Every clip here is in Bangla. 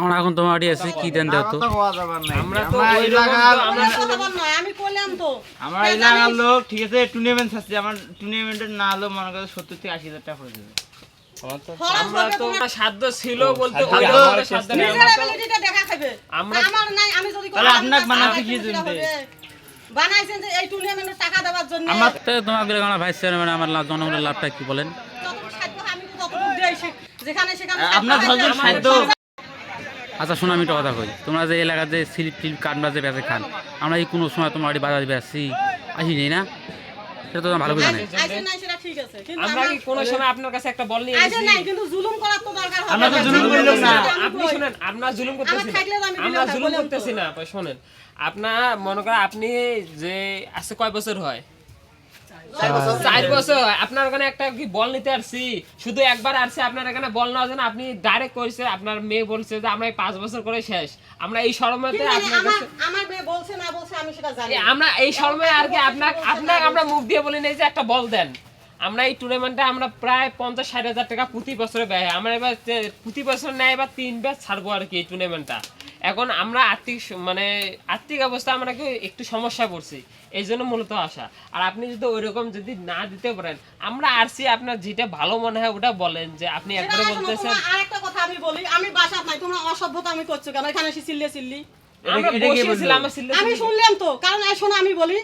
আমরা এখন তোমার বাড়ি আছি কি দেন দাও তো? আমরা তো ওই আমি করলাম তো। আমার এলাকার লোক ঠিক আছে টুর্নামেন্ট আছে আমার টুর্নামেন্টের না হলেও মনে করো সত্তর থেকে আশি হাজার টাকা করে দেবে। খরচ আমরা তো সাধ্য ছিল বলতে সাধ্য ওই আমাদের সাধ্য নেই। আমরা তো- ability-টা দেখা খাবে। আমরা- আমার নাই আমি যদি তাহলে আপনাকে বানাতে কি জন্যে? বানাইছেন যে এই টুর্নামেন্টের টাকা দেওয়ার জন্য। আমার তো তোমাকে আমরা ভাইস চেয়ারম্যান আমার লাভ জনগণের লাভটা কি বলেন? হয় যেখানে সেখানে আপনার হয়, সাধ্য। আচ্ছা শোনো আমি একটা কথা কই। তোমরা যে এলাকার যে স্লিপ টিপ কাটবা যে বেঁচে খান আমরা এই কোনো সময় তোমার বাড়ি বাজারে বেসছি আসি নেই না? সেটা তো ভালো করে জানে আইসে- আইসে নাই সেটা ঠিক আছে। কিন্তু আমরা কি কোনো সময় আপনার কাছে একটা বল নিয়ে আইসে গেছি? কিন্তু জুলুম করার তো দরকার আমরা তো জুলুম করলাম না। আপনি শুনেন আমরা জুলুম করতেছি আমরা জুলুম করতেছি না আপনি শোনেন। আপনার মনে করেন আপনি যে আজকে কয় বছর হয়? চার বছর আপনার ওখানে একটা কি বল নিতে আসছি? শুধু একবার আসছে আপনার এখানে বল নেওয়ার জন্য আপনি ডাইরেক্ট করেছে আপনার মেয়ে বলছে যে আমরা এই পাঁচ বছর করে শেষ। আমরা এই শরমতে আপনার আমার কাছে আমার মেয়ে বলছে না বলছে আমি সেটা জানি আমরা এই শর্মে আর কি আপনার আপনার আমরা মুখ দিয়ে বলি নাই যে একটা বল দেন। আমরা এই টুর্নামেন্টে আমরা প্রায় পঞ্চাশ ষাট হাজার টাকা প্রতি বছরে ব্যয় হয়। আমরা এবার প্রতি বছর নেয় এবার তিন ব্যাচ ছাড়বো আর কি এই টুর্নামেন্টটা এখন আমরা আর্থিক মানে আর্থিক অবস্থা আমরা একটু সমস্যা পড়ছি। এই জন্য মূলত আসা আর আপনি যদি ওইরকম যদি না দিতে পারেন আমরা আরসি আপনার যেটা ভালো মনে হয় ওটা বলেন যে আপনি একবারে বলতেছেন আরেকটা কথা আমি বলি আমি বাসা নাই তোমরা অসভ্যতা আমি করছ কেন? এখানে এসে চিল্লে চিল্লি। আমি শুনলাম তো কারণ শোনো আমি বলি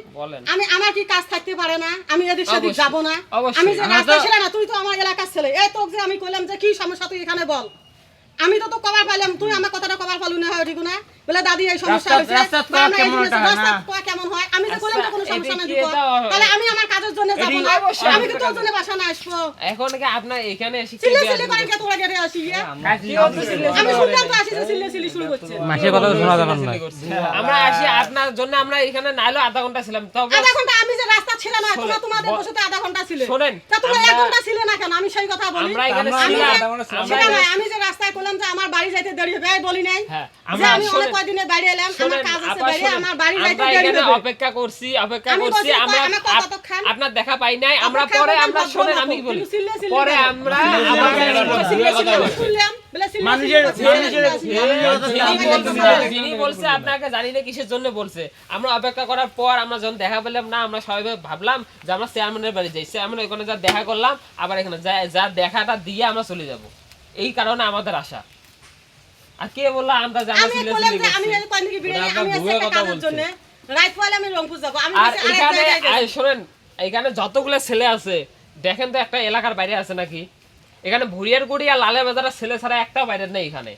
আমি আমার কি কাজ থাকতে পারে না? আমি এদিক সেদিক যাব না। আমি যে রাস্তায় না তুই তো আমার এলাকার ছেলে। এই তোকে যে আমি কইলাম যে কি সমস্যা তুই এখানে বল। আমি তো তো কভার পাইলাম তুই আমার কথাটা কভার পালু না হয় ঠিক না? বলে দাদি এই সমস্যা হয়েছে। রাস্তা কেমন হয় না? আমি তো কইলাম তো কোনো আচ্ছা, সমস্যা এদিকে দিব। তাহলে আমি আমার কাজের জন্য যাব না। আমি কি তোর জন্য বাসা না আসব? এখন কি আপনার এখানে এসে কি চিল্লে দেয়া করেন কে তোরা গেটে আসি আমি শুনলাম তো আসি চিল্লে চিল্লি শুরু করছে। মাসের কথা শোনা যাবে না আমরা আসি আপনার জন্য আমরা এখানে নাইলো আধা ঘণ্টা ছিলাম। তবে আধা ঘণ্টা আমি যে রাস্তা ছিলাম না তোমরা তোমাদের বসে আধা ঘণ্টা ছিলে। শোনেন, তা তোমরা এক ঘণ্টা ছিলে না কেন? আমি সেই কথা বলি। আমরা এখানে ছিলাম আমরা- আমরা সেটা আমি যে রাস্তায় করলাম যে আমার বাড়ি যাইতে দেরি হবে বলি নাই। হ্যাঁ, আমি অনেক কয়দিনের বাইরে এলাম আমার কাজ আছে বাইরে আমার বাড়ি যাইতে দেরি হবে। অপেক্ষা করছি অপেক্ষা করছি আমরা। আপনার দেখা পাই নাই আমরা পরে আমরা শোনেন আমি বলি। পরে আমরা যিনি বলছে- আপনাকে জানি না কিসের জন্য বলছে। আমরা অপেক্ষা করার পর আমরা যখন দেখা পেলাম না আমরা সবাই ভাবলাম যে আমরা চেয়ারম্যানের বাড়ি যাই। চেয়ারম্যান ওখানে যা দেখা করলাম আবার এখানে যা দেখাটা দিয়ে আমরা চলে যাব। এই কারণে আমাদের আশা। আর কে বলল আমরা আমি বললাম আমি ভুয়া একটা কথা বলছে। জন্য আমি রংপুর যাব। আমি আর এখানে যতগুলো ছেলে আছে দেখেন তো একটা এলাকার বাইরে আছে নাকি? এখানে ভুরিয়ার গুড়ি আর লালের বাজারের ছেলে ছাড়া একটা বাইরের নেই এখানে।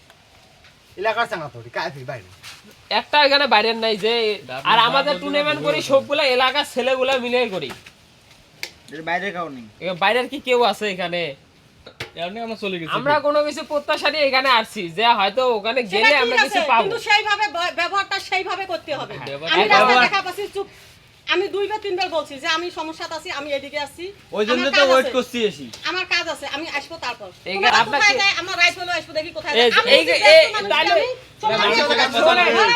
এলাকার চাঙা তোরি কায় বাইরে। একটা এখানে বাইরের নাই যে আর আমাদের টুর্নামেন্ট করি সবগুলো এলাকার ছেলেগুলো মিলে করি। এর বাইরে কাউ নেই। বাইরের কি কেউ আছে এখানে? আমরা কোনো কিছু প্রত্যাশা নিয়ে এখানে আসছি যে হয়তো ওখানে গেলে আমরা কিছু পাবো। কিন্তু সেইভাবে ব্যবহারটা সেইভাবে করতে হবে। হ্যাঁ, আমি ব্যবহার- দেখা পাচ্ছি চুপ। আমি দুইবার তিনবার বলছি যে আমি সমস্যাতে আছি আমি এদিকে আসছি। ওই জন্য তো ওয়েট করছি এসি। আমার কাজ আছে আমি আসব তারপর। কোথায় যায় আমার রাইট হলো আসব দেখি কোথায় এই- যায়।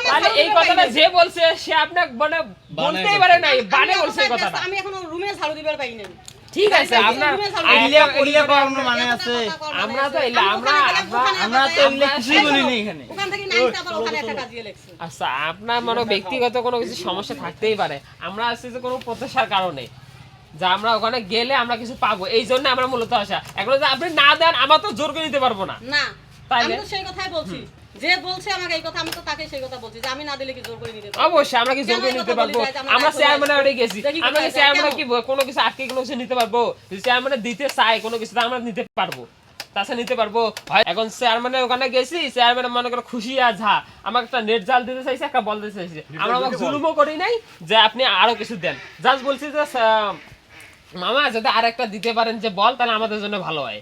তাহলে- এই কথাটা যে বলছে সে আপনাকে মানে বলতেই পারে নাই বানে বলছে এই কথাটা। আমি এখনও রুমে ঝাড়ু দিবার পাই নাই। ঠিক আছে করার মানে আছে আমরা তো আমরা- আমরা- আমরা তো কিছুই বলিনি এখানে। ওখান থেকে নাইনটা আবার ওখানে একটা কাজিয়ে লেগছে। আচ্ছা আপনার মনে ব্যক্তিগত কোনো কিছু সমস্যা থাকতেই পারে। আমরা আসছি যে কোনো প্রত্যাশার কারণে যে আমরা ওখানে গেলে আমরা কিছু পাবো। এই জন্য আমরা মূলত আসা। এখন যদি আপনি না দেন আমরা তো জোর করে নিতে পারব না। না? আমি তো সেই কথাই বলছি। যে বলছে আমাকে এই কথা আমি তো তাকে সেই কথা বলছি যে আমি না দিলে কি জোর করে নিতে অবশ্যই আমরা কি জোর করে নিতে পারব? আমরা আমরা চেয়ারম্যানের রাইফেল গেছি। আমরা কোথায় কি যায়, চেয়ারম্যানে কেন? কি কোনো কিছু আটকে কোনো কিছু নিতে পারব? যদি চেয়ারম্যানে দিতে চাই কোনো কিছু আমরা নিতে পারব। তাছাড়া নিতে পারব। এখন চেয়ারম্যানের ওখানে গেছি চেয়ারম্যান মনে করো খুশি আর ঝা আমাকে একটা নেট জাল দিতে চাইছে একটা বল দিতে চাইছে। আমরা আমাকে জুলুমও করি নাই যে আপনি আরও কিছু দেন। জাস্ট বলছি যে মামা যদি আর একটা দিতে পারেন যে বল তাহলে আমাদের জন্য ভালো হয়।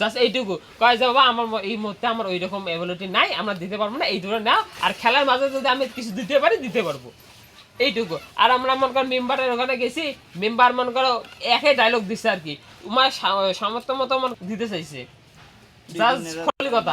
জাস্ট এইটুকু কয় যে বাবা আমার এই মুহূর্তে আমার ওই রকম অ্যাবিলিটি নাই আমরা দিতে পারব না এই ধরে নাও। আর খেলার মাঝে যদি আমি কিছু দিতে পারি দিতে পারব। এইটুকু আর আমরা মনে করো মেম্বারের ওখানে গেছি মেম্বার মনে করো একে ডায়লগ দিচ্ছে আর কি। তোমার সামর্থ্য মতো দিতে চাইছে। জাস্ট কথা।